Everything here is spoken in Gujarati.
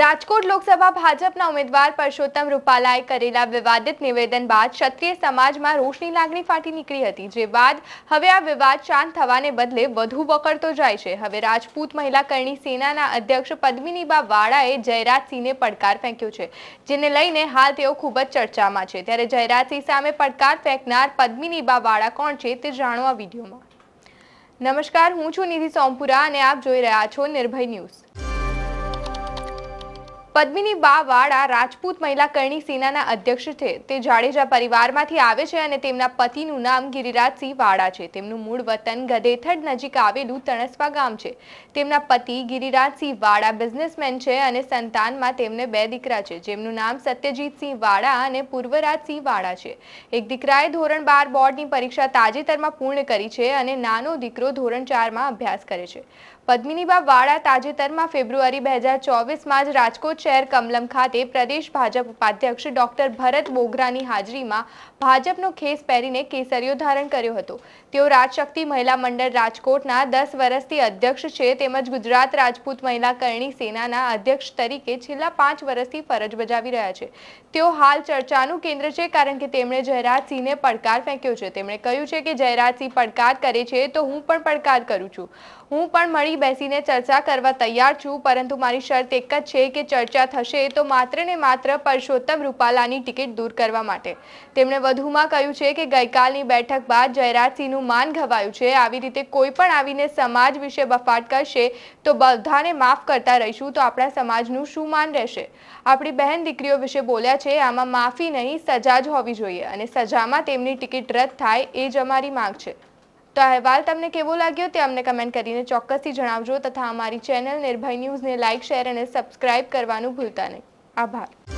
રાજકોટ લોકસભા ભાજપના ઉમેદવાર પરસોત્તમ રૂપાલાએ કરેલા વિવાદિત નિવેદન બાદ ક્ષત્રિય સમાજમાં રોષની લાગણી ફાટી નીકળી હતી, જે બાદ હવે આ વિવાદ શાંત થવાને બદલે વધુ વકરતો જાય છે. હવે રાજપૂત મહિલા કરણી સેનાના અધ્યક્ષ પદ્મિનીબા વાળાએ જયરાજસિંહને પડકાર ફેંક્યો છે, જેને લઈને હાલ તેઓ ખૂબ જ ચર્ચામાં છે. ત્યારે જયરાજસિંહ સામે પડકાર ફેંકનાર પદ્મિનીબા વાળા કોણ છે તે જાણો આ વિડીયોમાં. નમસ્કાર, હું છું નિધિ સોમપુરા અને આપ જોઈ રહ્યા છો નિર્ભય ન્યૂઝ. પદ્મિની બા વાળા રાજપૂત મહિલા કરણી સેનાના અધ્યક્ષ છે. તે જાડેજા પરિવારમાંથી આવે છે અને તેમના પતિનું નામ ગિરિરાજસિંહ વાળા છે. તેમનું મૂળ વતન ગધેથડ નજીક આવેલું તણસવા ગામ છે. તેમના પતિ ગિરિરાજસિંહ વાળા બિઝનેસમેન છે અને સંતાનમાં તેમને બે દીકરા છે. જેમનું નામ સત્યજીતસિંહ વાળા અને પૂર્વરાજસિંહ વાળા છે. એક દીકરાએ ધોરણ બાર બોર્ડની પરીક્ષા તાજેતરમાં પૂર્ણ કરી છે અને નાનો દીકરો ધોરણ ચારમાં અભ્યાસ કરે છે. પદ્મિનીબા વાળા તાજેતરમાં ફેબ્રુઆરી બે હજાર ચોવીસમાં જ રાજકોટ શહેર કમલમ ખાતે પ્રદેશ ભાજપ ઉપાધ્યક્ષ ડોક્ટર ભરત બોગરાની હાજરીમાં ભાજપનો ખેસ પહેરીને કેસરીઓ ધારણ કર્યો હતો. તેઓ રાજશક્તિ મહિલા મંડળ રાજકોટના દસ વર્ષથી અધ્યક્ષ છે તેમજ ગુજરાત રાજપૂત મહિલા કરણી સેનાના અધ્યક્ષ તરીકે છેલ્લા પાંચ વર્ષથી ફરજ બજાવી રહ્યા છે. તેઓ હાલ ચર્ચાનું કેન્દ્ર છે કારણ કે તેમણે જયરાજસિંહને પડકાર ફેંક્યો છે. તેમણે કહ્યું છે કે જયરાજસિંહ પડકાર કરે છે તો હું પણ પડકાર કરું છું. હું પણ મળી બેસીને ચર્ચા કરવા તૈયાર છું, પરંતુ મારી શરત એક જ છે કે ચર્ચા થશે તો માત્ર ને માત્ર પરસોત્તમ રૂપાલાની ટિકિટ દૂર કરવા માટે. તેમણે વધુમાં કહ્યું છે કે ગઈકાલની બેઠક બાદ જયરાજસિંહનું માન ઘવાયું છે. આવી રીતે કોઈ પણ આવીને સમાજ વિશે બફાટ કરશે તો બધાને માફ કરતા રહીશું તો આપણા સમાજનું શું માન રહેશે? આપણી બહેન દીકરીઓ વિશે બોલ્યા છે, આમાં માફી નહીં, સજા જ હોવી જોઈએ અને સજામાં તેમની ટિકિટ રદ થાય એ જ અમારી માંગ છે. તો આ અહેવાલ તમને કેવો લાગ્યો તે અમને કમેન્ટ કરીને ચોક્કસથી જણાવજો તથા અમારી ચેનલ નિર્ભય ન્યૂઝને લાઇક શેર અને સબસ્ક્રાઇબ કરવાનું ભૂલતા નહીં. આભાર.